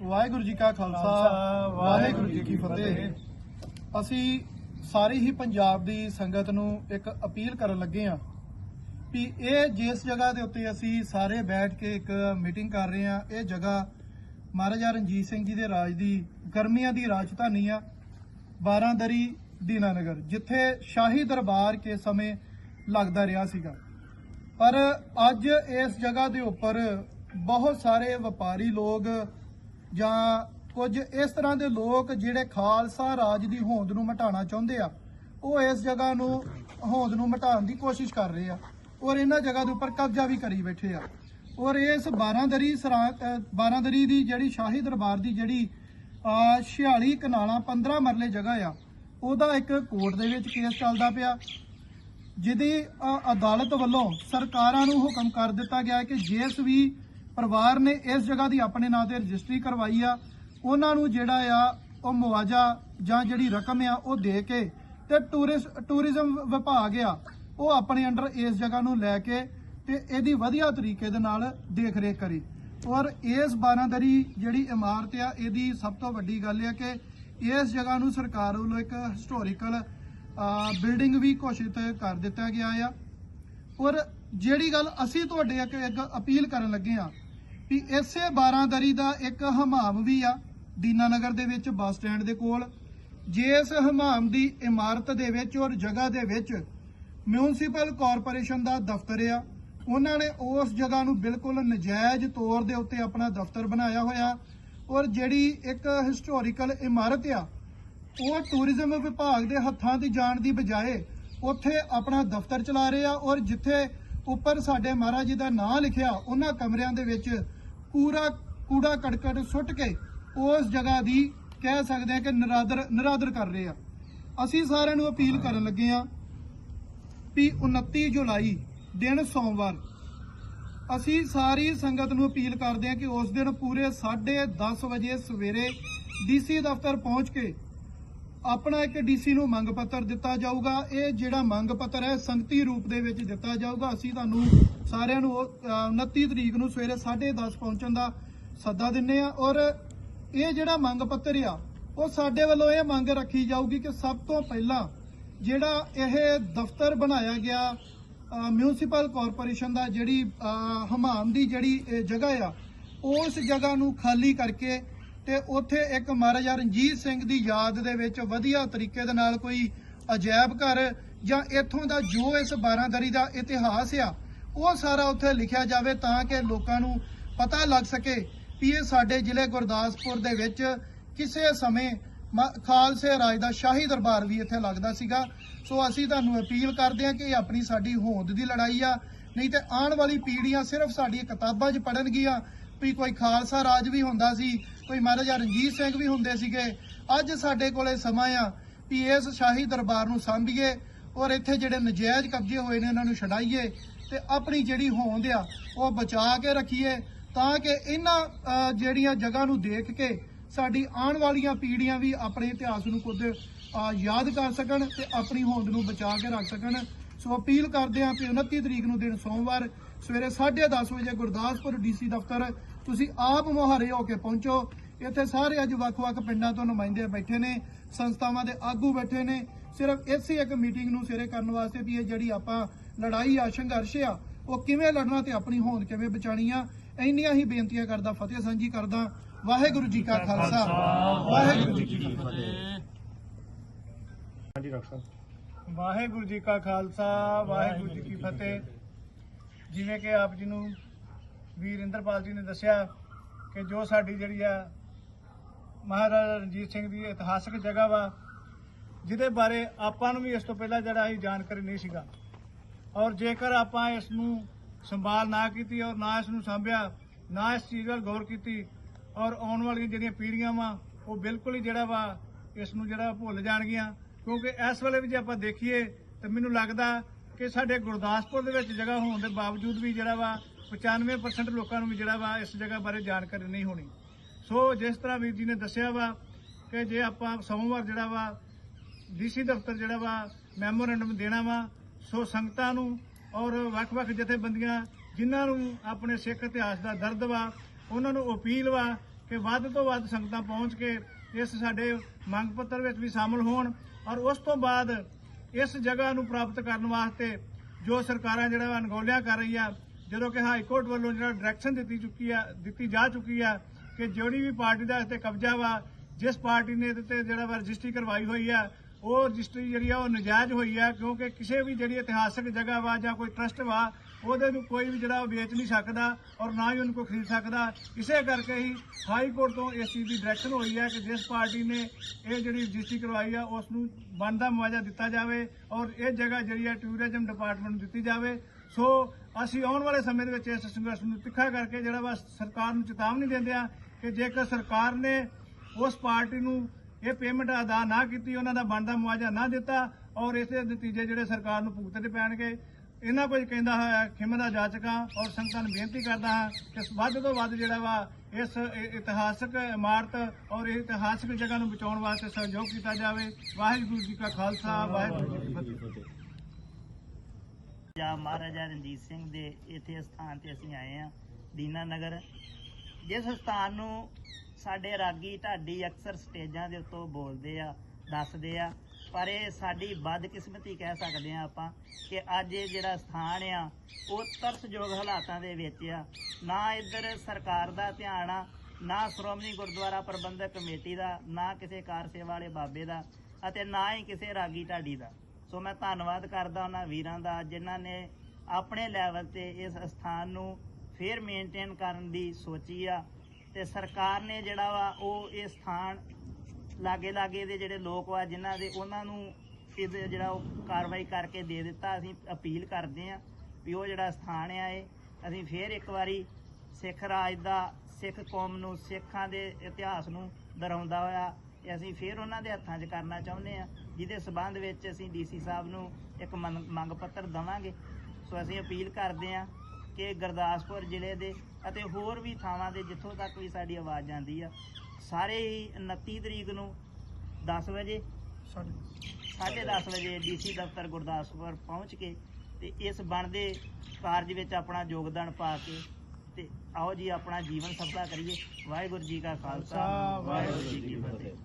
ਵਾਹਿਗੁਰੂ ਜੀ ਕਾ ਖਾਲਸਾ ਵਾਹਿਗੁਰੂ ਜੀ ਕੀ ਫਤਿਹ। ਅਸੀਂ ਸਾਰੀ ਹੀ ਪੰਜਾਬ ਦੀ ਸੰਗਤ ਨੂੰ ਇੱਕ ਅਪੀਲ ਕਰਨ ਲੱਗੇ ਆ ਵੀ ਇਹ ਜਿਸ ਜਗ੍ਹਾ ਦੇ ਉੱਤੇ ਅਸੀਂ ਸਾਰੇ ਬੈਠ ਕੇ ਇੱਕ ਮੀਟਿੰਗ ਕਰ ਰਹੇ ਆ ਇਹ ਜਗ੍ਹਾ ਮਹਾਰਾਜਾ ਰਣਜੀਤ ਸਿੰਘ ਜੀ ਦੇ ਰਾਜ ਦੀ ਗਰਮੀਆਂ ਦੀ ਰਾਜਧਾਨੀ ਆ ਬਾਰਾਂਦਰੀ ਦੀਨਾਨਗਰ ਜਿੱਥੇ ਸ਼ਾਹੀ ਦਰਬਾਰ ਕੇ ਸਮੇਂ ਲੱਗਦਾ ਰਿਹਾ ਸੀਗਾ। ਪਰ ਅੱਜ ਇਸ ਜਗ੍ਹਾ ਦੇ ਉੱਪਰ ਬਹੁਤ ਸਾਰੇ ਵਪਾਰੀ ਲੋਕ ਜਾਂ ਕੁਝ ਇਸ ਤਰ੍ਹਾਂ ਦੇ ਲੋਕ ਜਿਹੜੇ ਖਾਲਸਾ ਰਾਜ ਦੀ ਹੋਂਦ ਨੂੰ ਮਿਟਾਉਣਾ ਚਾਹੁੰਦੇ ਆ, ਉਹ ਇਸ ਜਗ੍ਹਾ ਨੂੰ ਹੋਂਦ ਨੂੰ ਮਿਟਾਉਣ ਦੀ ਕੋਸ਼ਿਸ਼ ਕਰ ਰਹੇ ਆ ਔਰ ਇਹਨਾਂ ਜਗ੍ਹਾ ਦੇ ਉੱਪਰ ਕਬਜ਼ਾ ਵੀ ਕਰੀ ਬੈਠੇ ਆ। ਔਰ ਇਸ 12ਦਰੀ ਸਰਾਂ 12ਦਰੀ ਦੀ ਜਿਹੜੀ ਸ਼ਾਹੀ ਦਰਬਾਰ ਦੀ ਜਿਹੜੀ ਅਹ 46 ਕਨਾਲਾਂ 15 ਮਰਲੇ ਜਗ੍ਹਾ ਆ, ਉਹਦਾ ਇੱਕ ਕੋਰਟ ਦੇ ਵਿੱਚ ਕੇਸ ਚੱਲਦਾ ਪਿਆ, ਜਿਹਦੀ ਅਦਾਲਤ ਵੱਲੋਂ ਸਰਕਾਰਾਂ ਨੂੰ ਹੁਕਮ ਕਰ ਦਿੱਤਾ ਗਿਆ ਕਿ ਜਿਸ ਵੀ ਪਰਿਵਾਰ ਨੇ ਇਸ ਜਗ੍ਹਾ ਦੀ ਆਪਣੇ ਨਾਂ ਤੇ ਰਜਿਸਟਰੀ ਕਰਵਾਈ ਆ। ਉਹਨਾਂ ਨੂੰ ਜਿਹੜਾ ਆ, ਉਹ ਮੁਆਵਜ਼ਾ ਜਾਂ ਜਿਹੜੀ ਰਕਮ ਆ, ਉਹ ਦੇ ਕੇ ਤੇ ਟੂਰਿਸਟ ਟੂਰਿਜ਼ਮ ਵਿਭਾਗ ਆ, ਉਹ ਆਪਣੇ ਅੰਡਰ ਇਸ ਜਗ੍ਹਾ ਨੂੰ ਲੈ ਕੇ ਤੇ ਇਹਦੀ ਵਧੀਆ ਤਰੀਕੇ ਦੇ ਨਾਲ ਦੇਖ ਰੇਖ ਕਰੇ। ਔਰ ਇਸ ਬਾਰਾਂਦਰੀ ਜਿਹੜੀ ਇਮਾਰਤ ਆ, ਇਹਦੀ ਸਭ ਤੋਂ ਵੱਡੀ ਗੱਲ ਹੈ ਕਿ ਇਸ ਜਗ੍ਹਾ ਨੂੰ ਸਰਕਾਰ ਵੱਲੋਂ ਇੱਕ ਹਿਸਟੋਰੀਕਲ ਬਿਲਡਿੰਗ ਵੀ ਘੋਸ਼ਿਤ ਕਰ ਦਿੱਤਾ ਗਿਆ ਆ। ਔਰ ਜਿਹੜੀ ਗੱਲ ਅਸੀਂ ਤੁਹਾਡੇ ਅੱਗੇ ਇੱਕ ਅਪੀਲ ਕਰਨ ਲੱਗੇ ਆ ਵੀ ਇਸੇ 12ਦਰੀ ਦਾ ਇੱਕ ਹਮਾਮ ਵੀ ਆ ਦੀਨਾਨਗਰ ਦੇ ਵਿੱਚ, ਬੱਸ ਸਟੈਂਡ ਦੇ ਕੋਲ। ਜਿਸ ਹਮਾਮ ਦੀ ਇਮਾਰਤ ਦੇ ਵਿੱਚ ਔਰ ਜਗ੍ਹਾ ਦੇ ਵਿੱਚ ਮਿਊਨਿਸਪਲ ਕਾਰਪੋਰੇਸ਼ਨ ਦਾ ਦਫ਼ਤਰ ਆ, ਉਹਨਾਂ ਨੇ ਉਸ ਜਗ੍ਹਾ ਨੂੰ ਬਿਲਕੁਲ ਨਜਾਇਜ਼ ਤੌਰ ਦੇ ਉੱਤੇ ਆਪਣਾ ਦਫ਼ਤਰ ਬਣਾਇਆ ਹੋਇਆ ਔਰ ਜਿਹੜੀ ਇੱਕ ਹਿਸਟੋਰੀਕਲ ਇਮਾਰਤ ਆ, ਉਹ ਟੂਰਿਜ਼ਮ ਵਿਭਾਗ ਦੇ ਹੱਥਾਂ ਦੀ ਜਾਣ ਦੀ ਬਜਾਏ ਉੱਥੇ ਆਪਣਾ ਦਫ਼ਤਰ ਚਲਾ ਰਹੇ ਆ ਔਰ ਜਿੱਥੇ ਉੱਪਰ ਸਾਡੇ ਮਹਾਰਾਜ ਜੀ ਦਾ ਨਾਂ ਲਿਖਿਆ, ਉਹਨਾਂ ਕਮਰਿਆਂ ਦੇ ਵਿੱਚ ਪੂਰਾ ਕੂੜਾ ਕੜਕੜ ਸੁੱਟ ਕੇ ਉਸ ਜਗ੍ਹਾ ਦੀ ਕਹਿ ਸਕਦੇ ਆ ਕਿ ਨਰਾਦਰ, ਨਿਰਾਦਰ ਕਰ ਰਹੇ ਆ। ਅਸੀਂ ਸਾਰਿਆਂ ਨੂੰ ਅਪੀਲ ਕਰਨ ਲੱਗੇ ਆ ਵੀ 29 ਜੁਲਾਈ ਦਿਨ ਸੋਮਵਾਰ ਅਸੀਂ ਸਾਰੀ ਸੰਗਤ ਨੂੰ ਅਪੀਲ ਕਰਦੇ ਹਾਂ ਕਿ ਉਸ ਦਿਨ ਪੂਰੇ 10:30 ਵਜੇ ਸਵੇਰੇ ਡੀਸੀ ਦਫ਼ਤਰ ਪਹੁੰਚ ਕੇ ਆਪਣਾ ਇੱਕ ਡੀਸੀ ਨੂੰ ਮੰਗ ਪੱਤਰ ਦਿੱਤਾ ਜਾਊਗਾ। ਇਹ ਜਿਹੜਾ ਮੰਗ ਪੱਤਰ ਹੈ ਸੰਗਤੀ ਰੂਪ ਦੇ ਵਿੱਚ ਦਿੱਤਾ ਜਾਊਗਾ। ਅਸੀਂ ਤੁਹਾਨੂੰ ਸਾਰਿਆਂ ਨੂੰ ਉਹ, ਅਹ, 29 ਤਰੀਕ ਨੂੰ ਸਵੇਰੇ 10:30 ਪਹੁੰਚਣ ਦਾ ਸੱਦਾ ਦਿੰਨੇ ਆ। ਔਰ ਇਹ ਜਿਹੜਾ ਮੰਗ ਪੱਤਰ ਆ ਉਹ ਸਾਡੇ ਵੱਲੋਂ ਇਹ ਮੰਗ ਰੱਖੀ ਜਾਊਗੀ ਕਿ ਸਭ ਤੋਂ ਪਹਿਲਾਂ ਜਿਹੜਾ ਇਹ ਦਫ਼ਤਰ ਬਣਾਇਆ ਗਿਆ ਮਿਊਨਿਸਪਲ ਕਾਰਪੋਰੇਸ਼ਨ ਦਾ ਜਿਹੜੀ ਹਮਾਮ ਦੀ ਜਿਹੜੀ ਜਗ੍ਹਾ ਆ ਉਸ ਜਗ੍ਹਾ ਨੂੰ ਖਾਲੀ ਕਰਕੇ ਤੇ ਉੱਥੇ ਇੱਕ ਮਹਾਰਾਜਾ ਰਣਜੀਤ ਸਿੰਘ ਦੀ ਯਾਦ ਦੇ ਵਿੱਚ ਵਧੀਆ ਤਰੀਕੇ ਦੇ ਨਾਲ ਕੋਈ ਅਜਾਇਬ ਘਰ ਜਾਂ ਇੱਥੋਂ ਦਾ ਜੋ ਇਸ ਬਾਰਾਂਦਰੀ ਦਾ ਇਤਿਹਾਸ ਆ, ਉਹ ਸਾਰਾ ਉੱਥੇ ਲਿਖਿਆ ਜਾਵੇ ਤਾਂ ਕਿ ਲੋਕਾਂ ਨੂੰ ਪਤਾ ਲੱਗ ਸਕੇ ਵੀ ਇਹ ਸਾਡੇ ਜ਼ਿਲ੍ਹੇ ਗੁਰਦਾਸਪੁਰ ਦੇ ਵਿੱਚ ਕਿਸੇ ਸਮੇਂ ਮ- ਖਾਲਸੇ ਰਾਜ ਦਾ ਸ਼ਾਹੀ ਦਰਬਾਰ ਵੀ ਇੱਥੇ ਲੱਗਦਾ ਸੀਗਾ। ਸੋ ਅਸੀਂ ਤੁਹਾਨੂੰ ਅਪੀਲ ਕਰਦੇ ਹਾਂ ਕਿ ਇਹ ਆਪਣੀ ਸਾਡੀ ਹੋਂਦ ਦੀ ਲੜਾਈ ਆ, ਨਹੀਂ ਤੇ ਆਉਣ ਵਾਲੀ ਪੀੜ੍ਹੀਆਂ ਸਿਰਫ ਸਾਡੀਆਂ ਕਿਤਾਬਾਂ 'ਚ ਪੜ੍ਹਨਗੀਆਂ ਵੀ ਕੋਈ ਖਾਲਸਾ ਰਾਜ ਵੀ ਹੁੰਦਾ ਸੀ, ਕੋਈ ਮਹਾਰਾਜਾ ਰਣਜੀਤ ਸਿੰਘ ਵੀ ਹੁੰਦੇ ਸੀਗੇ। ਅੱਜ ਸਾਡੇ ਕੋਲੇ ਸਮਾਂ ਆ ਵੀ ਇਸ ਸ਼ਾਹੀ ਦਰਬਾਰ ਨੂੰ ਸਾਂਭੀਏ ਔਰ ਇੱਥੇ ਜਿਹੜੇ ਨਜਾਇਜ਼ ਕਬਜ਼ੇ ਹੋਏ ਨੇ ਉਹਨਾਂ ਨੂੰ ਛਡਾਈਏ ਤੇ ਆਪਣੀ ਜਿਹੜੀ ਹੋਂਦ ਆ, ਉਹ ਬਚਾ ਕੇ ਰੱਖੀਏ ਤਾਂ ਕਿ ਇਹਨਾਂ ਜਿਹੜੀਆਂ ਜਗ੍ਹਾ ਨੂੰ ਦੇਖ ਕੇ ਸਾਡੀ ਆਉਣ ਵਾਲੀਆਂ ਪੀੜ੍ਹੀਆਂ ਵੀ ਆਪਣੇ ਇਤਿਹਾਸ ਨੂੰ ਖੁਦ ਯਾਦ ਕਰ ਸਕਣ ਤੇ ਆਪਣੀ ਹੋਂਦ ਨੂੰ ਬਚਾ ਕੇ ਰੱਖ ਸਕਣ। ਸੋ ਅਪੀਲ ਕਰਦੇ ਹਾਂ ਕਿ 29 ਤਰੀਕ ਨੂੰ ਦਿਨ ਸੋਮਵਾਰ ਸਵੇਰੇ 10:30 ਵਜੇ ਗੁਰਦਾਸਪੁਰ ਡੀਸੀ ਦਫ਼ਤਰ ਤੁਸੀਂ ਆਪ ਮੁਹਾਰੇ ਹੋ ਕੇ ਪਹੁੰਚੋ। ਇੱਥੇ ਸਾਰੇ ਅੱਜ ਵੱਖ-ਵੱਖ ਪਿੰਡਾਂ ਤੋਂ ਨੁਮਾਇੰਦੇ ਬੈਠੇ ਨੇ ਸੰਸਥਾਵਾਂ ਦੇ ਆਗੂ ਬੈਠੇ ਨੇ। ਸਿਰਫ ਇਸੇ ਇੱਕ ਮੀਟਿੰਗ ਨੂੰ ਸਿਰੇ ਕਰਨ ਵਾਸਤੇ ਵੀ ਇਹ ਜਿਹੜੀ ਆਪਾਂ ਲੜਾਈ ਆ ਸੰਘਰਸ਼ ਆ ਉਹ ਕਿਵੇਂ ਲੜਨਾ ਤੇ ਆਪਣੀ ਹੋਂਦ ਕਿਵੇਂ ਬਚਾਣੀ ਆ ਇੰਨੀਆਂ ਹੀ ਬੇਨਤੀਆਂ ਕਰਦਾ ਫਤਿਹ ਸਾਂਝੀ ਕਰਦਾ। ਵਾਹਿਗੁਰੂ ਜੀ ਕਾ ਖਾਲਸਾ। ਵਾਹਿਗੁਰੂ ਜੀ ਕੀ ਫਤਿਹ। ਹਾਂਜੀ ਡਾਕਟਰ ਸਾਹਿਬ। ਵਾਹਿਗੁਰੂ ਜੀ ਕਾ ਖਾਲਸਾ ਵਾਹਿਗੁਰੂ ਜੀ ਕੀ ਫਤਿਹ। ਜਿਵੇਂ ਕਿ ਆਪ ਜੀ ਨੂੰ ਵੀਰ ਇੰਦਰਪਾਲ ਜੀ ਨੇ ਦੱਸਿਆ ਕਿ ਜੋ ਸਾਡੀ ਜਿਹੜੀ ਆ ਮਹਾਰਾਜਾ ਰਣਜੀਤ ਸਿੰਘ ਦੀ ਇਤਿਹਾਸਕ ਜਗ੍ਹਾ ਵਾ, ਜਿਹਦੇ ਬਾਰੇ ਆਪਾਂ ਨੂੰ ਵੀ ਇਸ ਤੋਂ ਪਹਿਲਾਂ ਜਿਹੜਾ ਇਹ ਜਾਣਕਾਰੀ ਨਹੀਂ ਸੀਗਾ। ਔਰ ਜੇਕਰ ਆਪਾਂ ਇਸ ਨੂੰ ਸੰਭਾਲ ਨਾ ਕੀਤੀ ਔਰ ਨਾ ਇਸ ਨੂੰ ਸਾਂਭਿਆ, ਨਾ ਇਸ ਚੀਜ਼ ਵੱਲ ਗੌਰ ਕੀਤੀ, ਔਰ ਆਉਣ ਵਾਲੀਆਂ ਜਿਹੜੀਆਂ ਪੀੜ੍ਹੀਆਂ ਵਾ, ਉਹ ਬਿਲਕੁਲ ਹੀ ਜਿਹੜਾ ਵਾ, ਇਸ ਨੂੰ ਜਿਹੜਾ ਭੁੱਲ ਜਾਣਗੀਆਂ, ਕਿਉਂਕਿ ਇਸ ਵੇਲੇ ਵੀ ਜੇ ਆਪਾਂ ਦੇਖੀਏ, ਤਾਂ ਮੈਨੂੰ ਲੱਗਦਾ ਕਿ ਸਾਡੇ ਗੁਰਦਾਸਪੁਰ ਦੇ ਵਿੱਚ ਜਗ੍ਹਾ ਹੋਣ ਦੇ ਬਾਵਜੂਦ ਵੀ ਜਿਹੜਾ ਵਾ 95% ਲੋਕਾਂ ਨੂੰ ਵੀ ਜਿਹੜਾ ਵਾ, ਇਸ ਜਗ੍ਹਾ ਬਾਰੇ ਜਾਣਕਾਰੀ ਨਹੀਂ ਹੋਣੀ। ਸੋ ਜਿਸ ਤਰ੍ਹਾਂ ਵੀਰ ਜੀ ਨੇ ਦੱਸਿਆ ਵਾ ਕਿ ਜੇ ਆਪਾਂ ਸੋਮਵਾਰ ਜਿਹੜਾ ਵਾ ਡੀਸੀ ਦਫ਼ਤਰ ਜਿਹੜਾ ਵਾ ਮੈਮੋਰੈਂਡਮ ਦੇਣਾ ਵਾ, ਸੋ ਸੰਗਤਾਂ ਨੂੰ ਔਰ ਵੱਖ-ਵੱਖ ਜਥੇਬੰਦੀਆਂ ਜਿਨ੍ਹਾਂ ਨੂੰ ਆਪਣੇ ਸਿੱਖ ਇਤਿਹਾਸ ਦਾ ਦਰਦ ਵਾ, ਉਹਨਾਂ ਨੂੰ ਅਪੀਲ ਵਾ ਕਿ ਵੱਧ ਤੋਂ ਵੱਧ ਸੰਗਤਾਂ ਪਹੁੰਚ ਕੇ ਇਸ ਸਾਡੇ ਮੰਗ ਪੱਤਰ ਵਿੱਚ ਵੀ ਸ਼ਾਮਲ ਹੋਣ। ਔਰ ਉਸ ਤੋਂ ਬਾਅਦ ਇਸ ਜਗ੍ਹਾ ਨੂੰ ਪ੍ਰਾਪਤ ਕਰਨ ਵਾਸਤੇ ਜੋ ਸਰਕਾਰਾਂ ਜਿਹੜਾ ਵਾ ਅਣਗੌਲਿਆਂ ਕਰ ਰਹੀ ਆ, ਜਦੋਂ ਕਿ ਹਾਈ ਕੋਰਟ ਵੱਲੋਂ ਜਿਹੜਾ ਡਾਇਰੈਕਸ਼ਨ ਦਿੱਤੀ ਚੁੱਕੀ ਆ, ਦਿੱਤੀ ਜਾ ਚੁੱਕੀ ਆ ਕਿ ਜਿਹੜੀ ਵੀ ਪਾਰਟੀ ਦਾ ਇਸ ਤੇ ਕਬਜ਼ਾ ਵਾ, ਜਿਸ ਪਾਰਟੀ ਨੇ ਇਹਦੇ ਤੇ ਜਿਹੜਾ ਵਾ ਰਜਿਸਟਰੀ ਕਰਵਾਈ ਹੋਈ ਆ, ਉਹ ਰਜਿਸਟਰੀ ਜਿਹੜੀ ਆ ਉਹ ਨਜਾਇਜ਼ ਹੋਈ ਆ, ਕਿਉਂਕਿ ਕਿਸੇ ਵੀ ਜਿਹੜੀ ਇਤਿਹਾਸਕ ਜਗ੍ਹਾ ਵਾ ਜਾਂ ਕੋਈ ਟਰਸਟ ਵਾ ਉਹਦੇ ਨੂੰ ਕੋਈ ਵੀ ਜਿਹੜਾ ਵੇਚ ਨਹੀਂ ਸਕਦਾ ਔਰ ਨਾ ਹੀ ਉਹਨੂੰ ਕੋਈ ਖਰੀਦ ਸਕਦਾ। ਇਸੇ ਕਰਕੇ ਹੀ ਹਾਈ ਕੋਰਟ ਤੋਂ ਇਸ ਚੀਜ਼ ਦੀ ਡਾਇਰੈਕਸ਼ਨ ਹੋਈ ਹੈ ਕਿ ਜਿਸ ਪਾਰਟੀ ਨੇ ਇਹ ਜਿਹੜੀ ਰਜਿਸਟਰੀ ਕਰਵਾਈ ਆ, ਉਸ ਨੂੰ ਬਣਦਾ ਮੁਆਵਜ਼ਾ ਦਿੱਤਾ ਜਾਵੇ ਔਰ ਇਹ ਜਗ੍ਹਾ ਜਿਹੜੀ ਆ ਟੂਰਿਜ਼ਮ ਡਿਪਾਰਟਮੈਂਟ ਨੂੰ ਦਿੱਤੀ ਜਾਵੇ। ਸੋ ਅਸੀਂ ਆਉਣ ਵਾਲੇ ਸਮੇਂ ਦੇ ਵਿੱਚ ਇਸ ਸੰਘਰਸ਼ ਨੂੰ ਤਿੱਖਾ ਕਰਕੇ ਜਿਹੜਾ ਵਾ ਸਰਕਾਰ ਨੂੰ ਚੇਤਾਵਨੀ ਦਿੰਦੇ ਆ ਕਿ ਜੇਕਰ ਸਰਕਾਰ ਨੇ ਉਸ ਪਾਰਟੀ ਨੂੰ ਇਹ ਪੇਮੈਂਟ ਅਦਾ ਨਾ ਕੀਤੀ, ਉਹਨਾਂ ਦਾ ਬਣਦਾ ਮੁਆਵਜ਼ਾ ਨਾ ਦਿੱਤਾ ਔਰ ਇਸ ਦੇ ਨਤੀਜੇ ਜਿਹੜੇ ਸਰਕਾਰ ਨੂੰ ਭੁਗਤਣੇ ਪੈਣਗੇ। ਇਹਨਾਂ ਕੁਝ ਕਹਿੰਦਾ ਹੋਇਆ ਖਿਮਦਾ ਜਾਚਕਾਂ ਔਰ ਸੰਗਤਾਂ ਨੂੰ ਬੇਨਤੀ ਕਰਦਾ ਹਾਂ ਕਿ ਵੱਧ ਤੋਂ ਵੱਧ ਜਿਹੜਾ ਵਾ ਇਸ ਇਤਿਹਾਸਕ ਇਮਾਰਤ ਔਰ ਇਹ ਇਤਿਹਾਸਕ ਜਗ੍ਹਾ ਨੂੰ ਬਚਾਉਣ ਵਾਸਤੇ ਸਹਿਯੋਗ ਕੀਤਾ ਜਾਵੇ। ਵਾਹਿਗੁਰੂ ਜੀ ਕਾ ਖਾਲਸਾ, ਵਾਹਿਗੁਰੂ ਜੀ ਕੀ ਫਤਿਹ। ਜਾਂ ਮਹਾਰਾਜਾ ਰਣਜੀਤ ਸਿੰਘ ਦੇ ਇੱਥੇ ਸਥਾਨ ਤੇ ਅਸੀਂ ਆਏ ਆ ਦੀਨਾ ਨਗਰ। ਜਿਸ ਸਥਾਨ ਨੂੰ ਸਾਡੇ ਰਾਗੀ ਢਾਡੀ ਅਕਸਰ ਸਟੇਜਾਂ ਦੇ ਉੱਤੋਂ ਬੋਲਦੇ ਆ, ਦੱਸਦੇ ਆ। ਪਰ ਇਹ ਸਾਡੀ ਬਦਕਿਸਮਤੀ ਕਹਿ ਸਕਦੇ ਆ ਆਪਾਂ ਕਿ ਅੱਜ ਇਹ ਜਿਹੜਾ ਸਥਾਨ ਆ, ਉਹ ਤਰਸਯੋਗ ਹਾਲਾਤਾਂ ਦੇ ਵਿੱਚ ਆ। ਨਾ ਇੱਧਰ ਸਰਕਾਰ ਦਾ ਧਿਆਨ ਆ, ਨਾ ਸ਼੍ਰੋਮਣੀ ਗੁਰਦੁਆਰਾ ਪ੍ਰਬੰਧਕ ਕਮੇਟੀ ਦਾ, ਨਾ ਕਿਸੇ ਕਾਰ ਸੇਵਾ ਵਾਲੇ ਬਾਬੇ ਦਾ ਅਤੇ ਨਾ ਹੀ ਕਿਸੇ ਰਾਗੀ ਢਾਡੀ ਦਾ। ਸੋ ਮੈਂ ਧੰਨਵਾਦ ਕਰਦਾ ਉਹਨਾਂ ਵੀਰਾਂ ਦਾ ਜਿਨ੍ਹਾਂ ਨੇ ਆਪਣੇ ਲੈਵਲ ਤੇ ਇਸ ਸਥਾਨ ਨੂੰ ਫੇਰ ਮੇਨਟੇਨ ਕਰਨ ਦੀ ਸੋਚੀ ਆ। ਤੇ ਸਰਕਾਰ ਨੇ ਜਿਹੜਾ ਵਾ ਉਹ ਇਹ ਸਥਾਨ ਲਾਗੇ ਲਾਗੇ ਦੇ ਜਿਹੜੇ ਲੋਕ ਵਾ ਜਿਨ੍ਹਾਂ ਦੇ ਉਹਨਾਂ ਨੂੰ ਇਹਦੇ ਜਿਹੜਾ ਉਹ ਕਾਰਵਾਈ ਕਰਕੇ ਦੇ ਦਿੱਤਾ, ਅਸੀਂ ਅਪੀਲ ਕਰਦੇ ਆ ਵੀ ਉਹ ਜਿਹੜਾ ਸਥਾਨ ਆ ਇਹ, ਅਸੀਂ ਫੇਰ ਇੱਕ ਵਾਰੀ ਸਿੱਖ ਰਾਜ ਦਾ, ਸਿੱਖ ਕੌਮ ਨੂੰ, ਸਿੱਖਾਂ ਦੇ ਇਤਿਹਾਸ ਨੂੰ ਦਰਾਉਂਦਾ ਹੋਇਆ, ਇਹ ਅਸੀਂ ਫੇਰ ਉਹਨਾਂ ਦੇ ਹੱਥਾਂ 'ਚ ਕਰਨਾ ਚਾਹੁੰਦੇ ਆ ਜਿਹਦੇ ਸਬੰਧ ਵਿੱਚ ਅਸੀਂ ਡੀਸੀ ਸਾਹਿਬ ਨੂੰ ਇੱਕ ਮੰਗ ਮੰਗ ਪੱਤਰ ਦਵਾਂਗੇ। ਸੋ ਅਸੀਂ ਅਪੀਲ ਕਰਦੇ ਆ ਕਿ ਗੁਰਦਾਸਪੁਰ ਜ਼ਿਲ੍ਹੇ ਦੇ ਅਤੇ ਹੋਰ ਵੀ ਥਾਵਾਂ ਦੇ ਜਿੱਥੋਂ ਤੱਕ ਵੀ ਸਾਡੀ ਆਵਾਜ਼ ਜਾਂਦੀ ਆ ਸਾਰੇ ਹੀ 29 ਤਰੀਕ ਨੂੰ 10 ਵਜੇ ਸਾਡੇ 10:30 ਵਜੇ ਡੀਸੀ ਦਫ਼ਤਰ ਗੁਰਦਾਸਪੁਰ ਪਹੁੰਚ ਕੇ ਤੇ ਇਸ ਬਣਦੇ ਕਾਰਜ ਵਿੱਚ ਆਪਣਾ ਯੋਗਦਾਨ ਪਾ ਕੇ ਤੇ ਆਓ ਜੀ ਆਪਣਾ ਜੀਵਨ ਸਫਲਾ ਕਰੀਏ। ਵਾਹਿਗੁਰੂ ਜੀ ਕਾ ਖਾਲਸਾ ਵਾਹਿਗੁਰੂ ਜੀ ਕੀ ਫਤਿਹ।